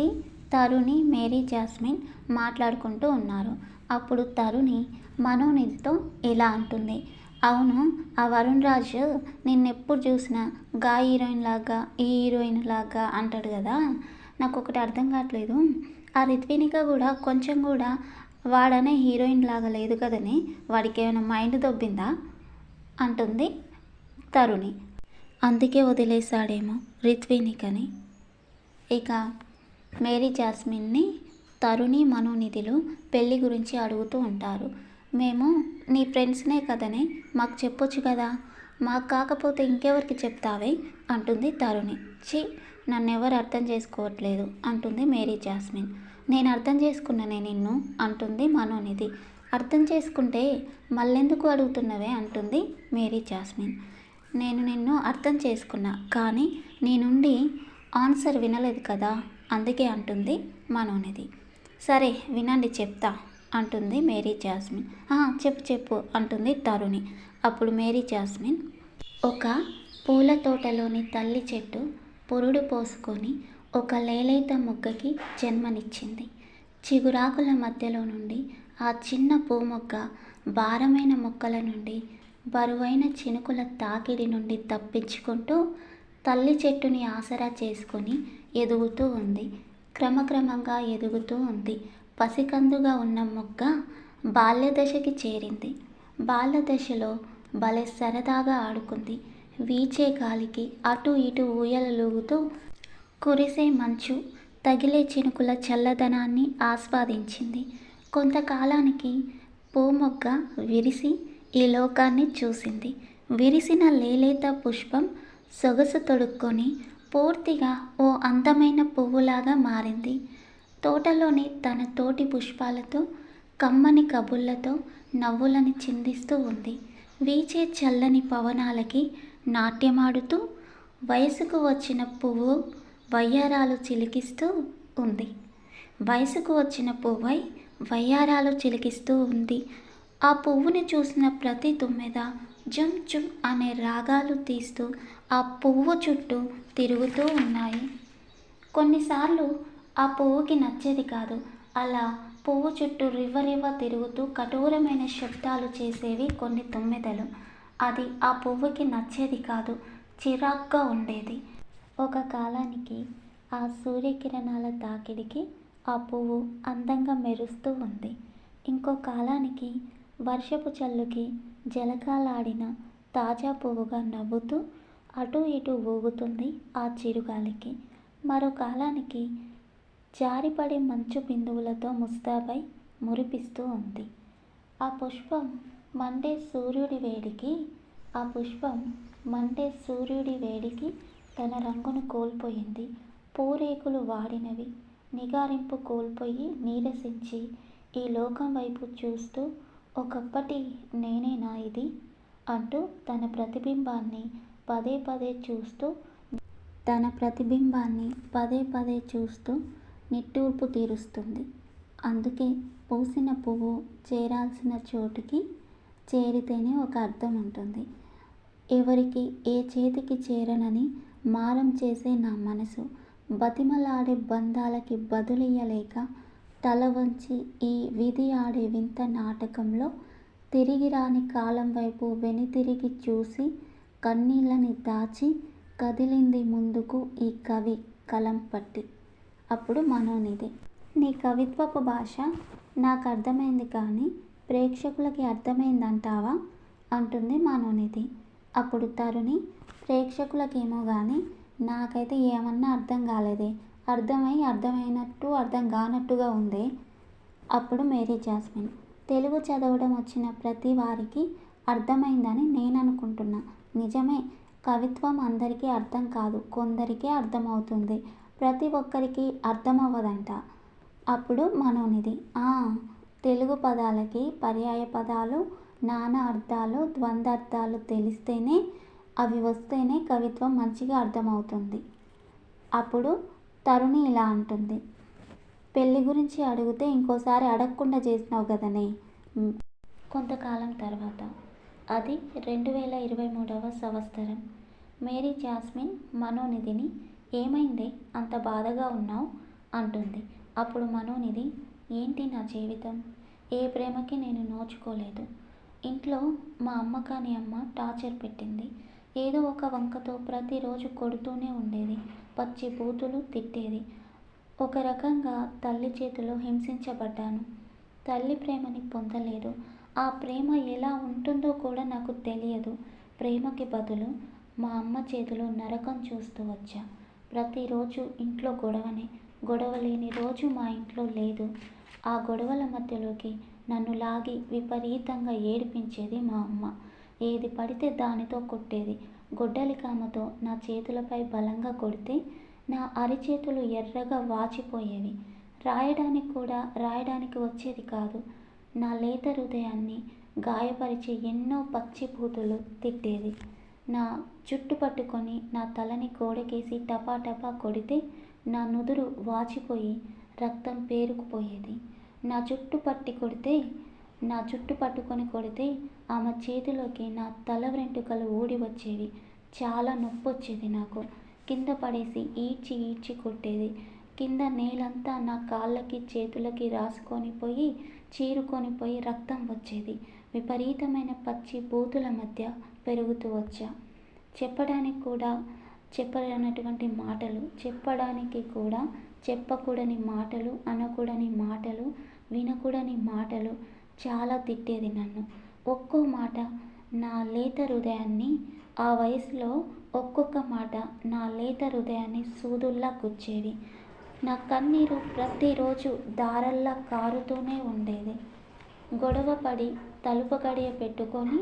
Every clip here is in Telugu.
మనోనిధి తరుణి మేరీ జాస్మిన్ మాట్లాడుకుంటూ ఉన్నారు. అప్పుడు తరుణి మనోనిధితో ఇలా అంటుంది. అవును ఆ వరుణ్ రాజు నిన్నెప్పుడు చూసినా గా హీరోయిన్ లాగా ఈ హీరోయిన్ లాగా అంటాడు కదా? నాకు ఒకటి అర్థం కావట్లేదు. ఆ రిత్వినిక కూడా కొంచెం కూడా వాడనే హీరోయిన్ లాగా లేదు కదని వాడికి ఏమైనా మైండ్ దొబ్బిందా? అంటుంది తరుణి. అందుకే వదిలేశాడేమో రిత్వినికని. ఇక మేరీ జాస్మిన్ని తరుణి మనోనిధులు పెళ్ళి గురించి అడుగుతూ ఉంటారు. మేము నీ ఫ్రెండ్స్నే కదనే మాకు చెప్పొచ్చు కదా? మాకు కాకపోతే ఇంకెవరికి చెప్తావే? అంటుంది తరుణి. చి నన్ను ఎవరు అర్థం చేసుకోవట్లేదు అంటుంది మేరీ జాస్మిన్. నేను అర్థం చేసుకున్నానే నిన్ను అంటుంది మనోనిధి. అర్థం చేసుకుంటే మళ్ళెందుకు అడుగుతున్నవే? అంటుంది మేరీ జాస్మిన్. నేను నిన్ను అర్థం చేసుకున్నా కానీ నీ నుండి ఆన్సర్ వినలేదు కదా? అందుకే అంటుంది మనోనిధి సరే వినండి చెప్తా అంటుంది మేరీ జాస్మిన్. చెప్పు చెప్పు అంటుంది తరుణి. అప్పుడు మేరీ జాస్మిన్ ఒక పూల తోటలోని తల్లి చెట్టు పురుడు పోసుకొని ఒక లేలైత మొగ్గకి జన్మనిచ్చింది. చిగురాకుల మధ్యలో నుండి ఆ చిన్న పూ మొగ్గ భారమైన మొక్కల నుండి బరువైన చినుకుల తాకిడి నుండి తప్పించుకుంటూ తల్లి చెట్టుని ఆసరా చేసుకొని ఎదుగుతూ ఉంది. క్రమక్రమంగా ఎదుగుతూ ఉంది. పసికందుగా ఉన్న మొగ్గ బాల్యదశకి చేరింది. బాల్యదశలో భలే సరదాగా ఆడుకుంది. వీచే గాలికి అటు ఇటు ఊయలలూగుతూ కురిసే మంచు తగిలే చినుకుల చల్లదనాన్ని ఆస్వాదించింది. కొంతకాలానికి పూమొగ్గ విరిసి ఈ లోకాన్ని చూసింది. విరిసిన లేలేత పుష్పం సొగసు తొడుక్కొని పూర్తిగా ఓ అందమైన పువ్వులాగా మారింది. తోటలోని తన తోటి పుష్పాలతో కమ్మని కబుర్లతో నవ్వులని చిందిస్తూ ఉంది. వీచే చల్లని పవనాలకి నాట్యమాడుతూ వయసుకు వచ్చిన పువ్వు వయ్యారాలు చిలికిస్తూ ఉంది. వయసుకు వచ్చిన పువ్వై వయ్యారాలు చిలికిస్తూ ఉంది. ఆ పువ్వుని చూసిన ప్రతి తుమ్మెద జుమ్ జుమ్ అనే రాగాలు తీస్తూ ఆ పువ్వు చుట్టూ తిరుగుతూ ఉన్నాయి. కొన్నిసార్లు ఆ పువ్వుకి నచ్చేది కాదు. అలా పువ్వు చుట్టూ రివ్వ రివ్వ తిరుగుతూ కఠోరమైన శబ్దాలు చేసేవి కొన్ని తుమ్మెదలు. అది ఆ పువ్వుకి నచ్చేది కాదు చిరాగ్గా ఉండేది. ఒక కాలానికి ఆ సూర్యకిరణాల తాకిడికి ఆ పువ్వు అందంగా మెరుస్తూ ఉంది. ఇంకో కాలానికి వర్షపు చల్లుకి జలకాలాడిన తాజా పువ్వుగా నవ్వుతూ అటు ఇటు ఊగుతుంది ఆ చిరుగాలికి. మరో కాలానికి జారిపడే మంచు బిందువులతో ముస్తాబై మురిపిస్తూ ఉంది. ఆ పుష్పం మండే సూర్యుడి వేడికి ఆ పుష్పం మండే సూర్యుడి వేడికి తన రంగును కోల్పోయింది. పూరేకులు వాడినవి. నిగారింపు కోల్పోయి నీరసించి ఈ లోకం వైపు చూస్తూ ఒకప్పటి నేనేనా ఇది? అంటూ తన ప్రతిబింబాన్ని పదే పదే చూస్తూ తన ప్రతిబింబాన్ని పదే పదే చూస్తూ నిట్టూర్పు తీరుస్తుంది. అందుకే పూసిన పువ్వు చేరాల్సిన చోటుకి చేరితేనే ఒక అర్థం ఉంటుంది. ఎవరికి ఏ చేతికి చేరనని మారం చేసే నా మనసు బతిమలాడే బంధాలకి బదులియ్యలేక తల వంచి ఈ విధి ఆడే వింత నాటకంలో తిరిగి రాని కాలం వైపు వెనుతిరిగి చూసి కన్నీళ్ళని దాచి కదిలింది ముందుకు ఈ కవి కలం పట్టి. అప్పుడు మనోనిధి నీ కవిత్వపు భాష నాకు అర్థమైంది కానీ ప్రేక్షకులకి అర్థమైందంటావా? అంటుంది మనోనిధి. అప్పుడు తరుణి ప్రేక్షకులకేమో కానీ నాకైతే ఏమన్నా అర్థం కాలేదే. అర్థమై అర్థమైనట్టు అర్థం కానట్టుగా ఉందే. అప్పుడు మేరీ జాస్మిన్ తెలుగు చదవడం వచ్చిన ప్రతి వారికి అర్థమైందని నేను అనుకుంటున్నా నిజమే కవిత్వం అందరికీ అర్థం కాదు కొందరికే అర్థమవుతుంది. ప్రతి ఒక్కరికి అర్థమవ్వదంట. అప్పుడు మనోనిధి తెలుగు పదాలకి పర్యాయ పదాలు నానా అర్థాలు ద్వంద్వార్థాలు తెలిస్తేనే అవి వస్తేనే కవిత్వం మంచిగా అర్థమవుతుంది. అప్పుడు తరుణి ఇలా అంటుంది. పెళ్ళి గురించి అడిగితే ఇంకోసారి అడగకుండా చేసినావు కదనే. కొంతకాలం తర్వాత. అది రెండు వేల ఇరవై మూడవ సంవత్సరం. మేరీ జాస్మిన్ మనోనిధిని ఏమైందే? అంత బాధగా ఉన్నావు? అంటుంది. అప్పుడు మనోనిధి ఏంటి నా జీవితం? ఏ ప్రేమకి నేను నోచుకోలేదు. ఇంట్లో మా అమ్మ కాని అమ్మ టార్చర్ పెట్టింది. ఏదో ఒక వంకతో ప్రతిరోజు కొడుతూనే ఉండేది. పచ్చి బూతులు తిట్టేది. ఒక రకంగా తల్లి చేతిలో హింసించబడ్డాను. తల్లి ప్రేమని పొందలేదు. ఆ ప్రేమ ఎలా ఉంటుందో కూడా నాకు తెలియదు. ప్రేమకి బదులు మా అమ్మ చేతిలో నరకం చూస్తూ వచ్చా. ప్రతిరోజు ఇంట్లో గొడవనే గొడవ లేని రోజు మా ఇంట్లో లేదు. ఆ గొడవల మధ్యలోకి నన్ను లాగి విపరీతంగా ఏడిపించేది మా అమ్మ. ఏది పడితే దానితో కొట్టేది. గొడ్డలికామతో నా చేతులపై బలంగా కొడితే నా అరిచేతులు ఎర్రగా వాచిపోయేవి. రాయడానికి కూడా రాయడానికి వచ్చేది కాదు. నా లేత హృదయాన్ని గాయపరిచే ఎన్నో పచ్చి బూతులు తిట్టేది. నా జుట్టు పట్టుకొని నా తలని గోడకేసి టపా టపా కొడితే నా నుదురు వాచిపోయి రక్తం పేరుకుపోయేది. నా జుట్టు పట్టి కొడితే నా జుట్టు పట్టుకొని కొడితే ఆమె చేతిలోకి నా తల వెంట్రుకలు ఊడి వచ్చేవి. చాలా నొప్పి వచ్చేది నాకు. కింద పడేసి ఈడ్చి ఈడ్చి కొట్టేది. కింద నేలంతా నా కాళ్ళకి చేతులకి రాసుకొని పోయి చీరుకొని పోయి రక్తం వచ్చేది. విపరీతమైన పచ్చి బూతుల మధ్య పెరుగుతూ వచ్చా. చెప్పడానికి కూడా చెప్పలేనటువంటి మాటలు చెప్పడానికి కూడా చెప్పకూడని మాటలు అనకూడని మాటలు వినకూడని మాటలు చాలా తిట్టేది నన్ను. ఒక్కో మాట నా లేత హృదయాన్ని ఆ వయసులో ఒక్కొక్క మాట నా లేత హృదయాన్ని సూదుల్లా గుచ్చేది. నా కన్నీరు ప్రతిరోజు దారల్లా కారుతూనే ఉండేది. గొడవ పడి తలుపు గడియ పెట్టుకొని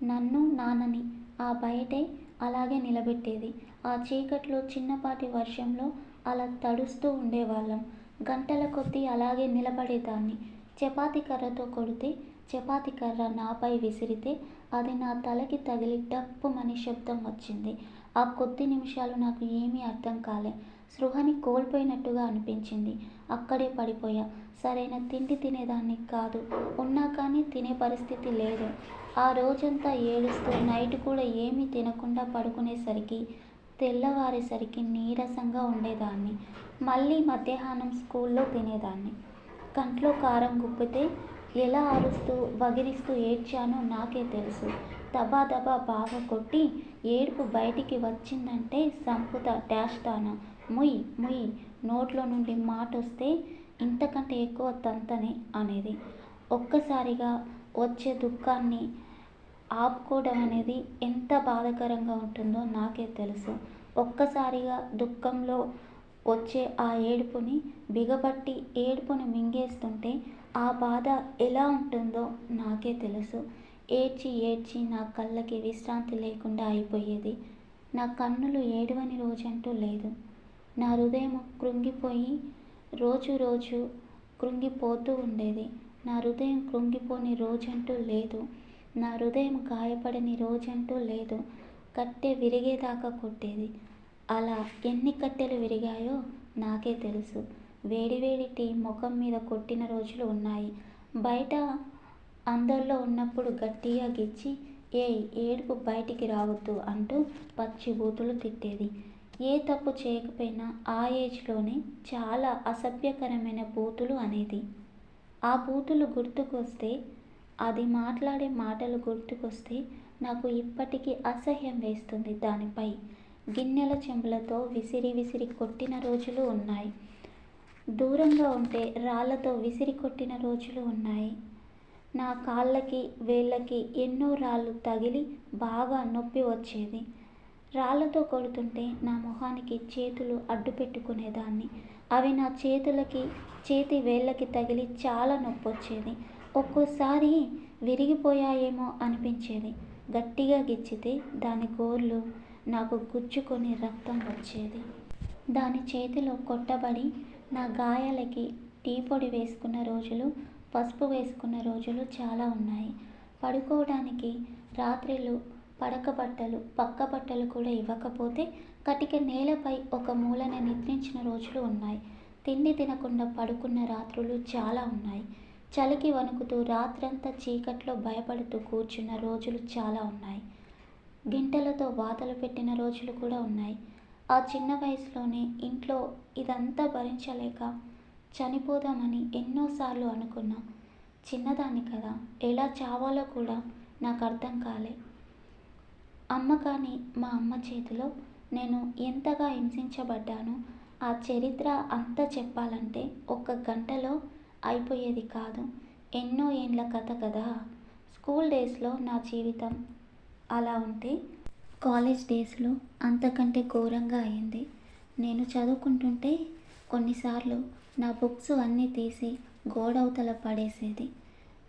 నన్ను నాన్నని ఆ బయటే అలాగే నిలబెట్టేది. ఆ చీకట్లో చిన్నపాటి వర్షంలో అలా తడుస్తూ ఉండేవాళ్ళం. గంటల కొద్దీ అలాగే నిలబడేదాన్ని. చపాతి కర్రతో కొడితే చపాతి కర్ర నాపై విసిరితే అది నా తలకి తగిలి డప్పుమని శబ్దం వచ్చింది. ఆ కొద్ది నిమిషాలు నాకు ఏమీ అర్థం కాలే. స్పృహని కోల్పోయినట్టుగా అనిపించింది. అక్కడే పడిపోయా. సరైన తిండి తినేదాన్ని కాదు. ఉన్నా కానీ తినే పరిస్థితి లేదు. ఆ రోజంతా ఏడుస్తూ నైట్ కూడా ఏమీ తినకుండా పడుకునేసరికి తెల్లవారేసరికి నీరసంగా ఉండేదాన్ని. మళ్ళీ మధ్యాహ్నం స్కూల్లో తినేదాన్ని. కంట్లో కారం గుప్పితే ఎలా అరుస్తూ వగిరిస్తూ ఏడ్చానో నాకే తెలుసు. దబా దబా బాగా కొట్టి ఏడుపు బయటికి వచ్చిందంటే సంపుత డాష్ తానా. ముయ్ ముయ్ నోట్లో నుండి మాట వస్తే ఇంతకంటే ఎక్కువ తంతనే అనేది. ఒక్కసారిగా వచ్చే దుఃఖాన్ని ఆపుకోవడం అనేది ఎంత బాధాకరంగా ఉంటుందో నాకే తెలుసు. ఒక్కసారిగా దుఃఖంలో వచ్చే ఆ ఏడుపుని బిగబట్టి ఏడుపుని మింగేస్తుంటే ఆ బాధ ఎలా ఉంటుందో నాకే తెలుసు. ఏడ్చి ఏడ్చి నా కళ్ళకి విశ్రాంతి లేకుండా అయిపోయేది. నా కన్నులు ఏడవని రోజంటూ లేదు. నా హృదయం కృంగిపోయి రోజు రోజు కృంగిపోతూ ఉండేది. నా హృదయం కృంగిపోని రోజంటూ లేదు. నా హృదయం గాయపడని రోజంటూ లేదు. కట్టె విరిగేదాకా కొట్టేది. అలా ఎన్ని కట్టెలు విరిగాయో నాకే తెలుసు. వేడివేడి టీ ముఖం మీద కొట్టిన రోజులు ఉన్నాయి. బయట అందరిలో ఉన్నప్పుడు గట్టిగా గిచ్చి ఏ ఏడుపు బయటికి రావద్దు అంటూ పచ్చి బూతులు తిట్టేది. ఏ తప్పు చేయకపోయినా ఆ ఏజ్లోనే చాలా అసభ్యకరమైన బూతులు అనేది. ఆ బూతులు గుర్తుకొస్తే అది మాట్లాడే మాటలు గుర్తుకొస్తే నాకు ఇప్పటికీ అసహ్యం వేస్తుంది దానిపై. గిన్నెల చెంబులతో విసిరి విసిరి కొట్టిన రోజులు ఉన్నాయి. దూరంగా ఉంటే రాళ్ళతో విసిరి కొట్టిన రోజులు ఉన్నాయి. నా కాళ్ళకి వేళ్ళకి ఎన్నో రాళ్ళు తగిలి బాగా నొప్పి వచ్చేది. రాళ్ళతో కొడుతుంటే నా మొహానికి చేతులు అడ్డు పెట్టుకునేదాన్ని. అవి నా చేతులకి చేతి వేళ్ళకి తగిలి చాలా నొప్పి వచ్చేది ఒక్కోసారి విరిగిపోయాయేమో అనిపించేది. గట్టిగా గిచ్చితే దాని గోర్లు నాకు గుచ్చుకొని రక్తం వచ్చేది. దాని చేతిలో కొట్టబడి నా గాయాలకి టీ పొడి వేసుకున్న రోజులు పసుపు వేసుకున్న రోజులు చాలా ఉన్నాయి. పడుకోవడానికి రాత్రిళ్ళు పడక బట్టలు పక్క బట్టలు కూడా ఇవ్వకపోతే కటిక నేలపై ఒక మూలన నిద్రించిన రోజులు ఉన్నాయి. తిండి తినకుండా పడుకున్న రాత్రులు చాలా ఉన్నాయి. చలికి వణుకుతూ రాత్రంతా చీకట్లో భయపడుతూ కూర్చున్న రోజులు చాలా ఉన్నాయి. గింటలతో వాతలు పెట్టిన రోజులు కూడా ఉన్నాయి. ఆ చిన్న వయసులోనే ఇంట్లో ఇదంతా భరించలేక చనిపోదామని ఎన్నోసార్లు అనుకున్నా చిన్నదాన్ని కదా ఎలా చావాలో కూడా నాకు అర్థం కాలే. అమ్మ కానీ మా అమ్మ చేతిలో నేను ఎంతగా హింసించబడ్డానో ఆ చరిత్ర అంతా చెప్పాలంటే ఒక్క గంటలో అయిపోయేది కాదు. ఎన్నో ఏండ్ల కథ కదా. స్కూల్ డేస్లో నా జీవితం అలా ఉంటే కాలేజ్ డేస్లో అంతకంటే ఘోరంగా అయింది. నేను చదువుకుంటుంటే కొన్నిసార్లు నా బుక్స్ అన్నీ తీసి గోడవతల పడేసేది.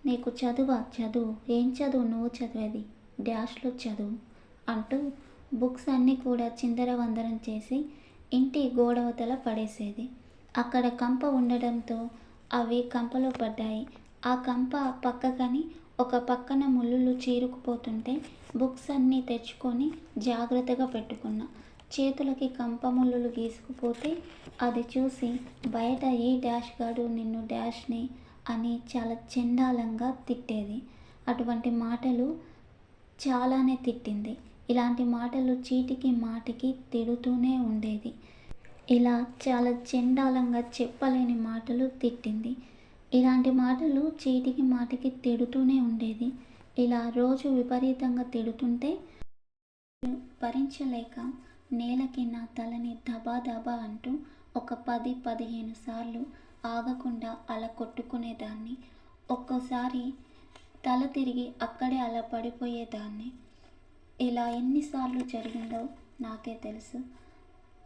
నీకు చదువా? చదువు. ఏం చదువు? నువ్వు చదివేది? డాష్లో చదువు. అంటూ బుక్స్ అన్నీ కూడా చిందరవందరం చేసి ఇంటి గోడవతల పడేసేది. అక్కడ కంప ఉండడంతో అవి కంపలో పడ్డాయి. ఆ కంప పక్కకని ఒక పక్కన ముళ్ళు చీరుకుపోతుంటే బుక్స్ అన్నీ తెచ్చుకొని జాగ్రత్తగా పెట్టుకున్నా. చేతులకి కంప ముళ్ళు గీసుకుపోతే అది చూసి బయట ఏ డాష్ గాడు నిన్ను డాష్ని అని చాలా చండాలంగా తిట్టేది. అటువంటి మాటలు చాలానే తిట్టింది. ఇలాంటి మాటలు చీటికి మాటికి తిడుతూనే ఉండేది. ఇలా చాలా చెండాలంగా చెప్పలేని మాటలు తిట్టింది. ఇలాంటి మాటలు చీటికి మాటికి తిడుతూనే ఉండేది. ఇలా రోజు విపరీతంగా తిడుతుంటే భరించలేక నేలకి నా తలని దబా దబా అంటూ ఒక పది పదిహేను సార్లు ఆగకుండా అలా కొట్టుకునేదాన్ని. ఒక్కోసారి తల తిరిగి అక్కడే అలా పడిపోయేదాన్ని. ఇలా ఎన్నిసార్లు జరిగిందో నాకే తెలుసు.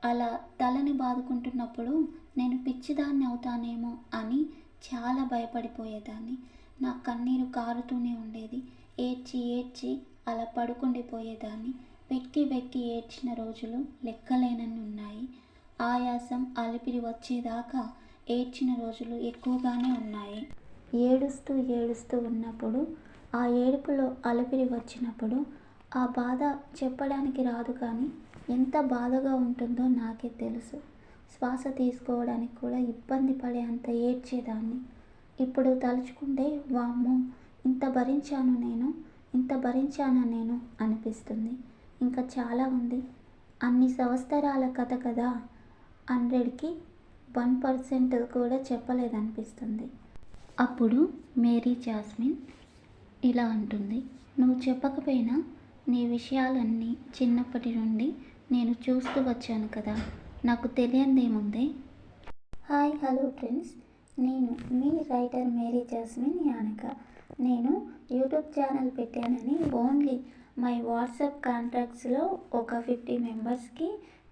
అలా తలని బాదుకుంటున్నప్పుడు నేను పిచ్చిదాన్ని అవుతానేమో అని చాలా భయపడిపోయేదాన్ని. నా కన్నీరు కారుతూనే ఉండేది. ఏడ్చి ఏడ్చి అలా పడుకుండిపోయేదాన్ని. వెక్కి వెక్కి ఏడ్చిన రోజులు లెక్కలేనన్ని ఉన్నాయి. ఆయాసం అలిపిరి వచ్చేదాకా ఏడ్చిన రోజులు ఎక్కువగానే ఉన్నాయి. ఏడుస్తూ ఏడుస్తూ ఉన్నప్పుడు ఆ ఏడుపులో అలిపిరి వచ్చినప్పుడు ఆ బాధ చెప్పడానికి రాదు కానీ ఎంత బాధగా ఉంటుందో నాకే తెలుసు. శ్వాస తీసుకోవడానికి కూడా ఇబ్బంది పడే అంత ఏడ్చేదాన్ని. ఇప్పుడు తలుచుకుంటే వామ్మో ఇంత భరించాను నేను ఇంత భరించానా నేను అనిపిస్తుంది. ఇంకా చాలా ఉంది. అన్ని సంవత్సరాల కథ కదా? హండ్రెడ్కి వన్ పర్సెంట్ కూడా చెప్పలేదనిపిస్తుంది. అప్పుడు మేరీ జాస్మిన్ ఇలా అంటుంది. నువ్వు చెప్పకపోయినా నీ విషయాలన్నీ చిన్నప్పటి నుండి నేను చూస్తూ వచ్చాను కదా. నాకు తెలియందేముంది హాయ్ హలో ఫ్రెండ్స్. నేను మీ రైటర్ మేరీ జాస్మిన్ యానక. నేను యూట్యూబ్ ఛానల్ పెట్టానని ఓన్లీ మై వాట్సాప్ కాంటాక్ట్స్లో ఒక ఫిఫ్టీ మెంబర్స్కి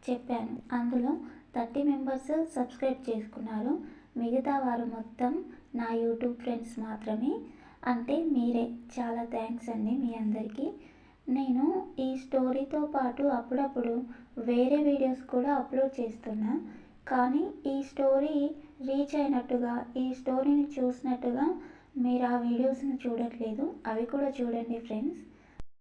చెప్పాను. అందులో థర్టీ మెంబర్స్ సబ్స్క్రైబ్ చేసుకున్నారు. మిగతా వారు మొత్తం నా యూట్యూబ్ ఫ్రెండ్స్ మాత్రమే. అంటే మీరే. చాలా థ్యాంక్స్ అండి మీ అందరికీ. నేను ఈ స్టోరీతో పాటు అప్పుడప్పుడు వేరే వీడియోస్ కూడా అప్లోడ్ చేస్తున్నా. కానీ ఈ స్టోరీ రీచ్ అయినట్టుగా ఈ స్టోరీని చూసినట్టుగా మీరు ఆ వీడియోస్ని చూడట్లేదు. అవి కూడా చూడండి ఫ్రెండ్స్.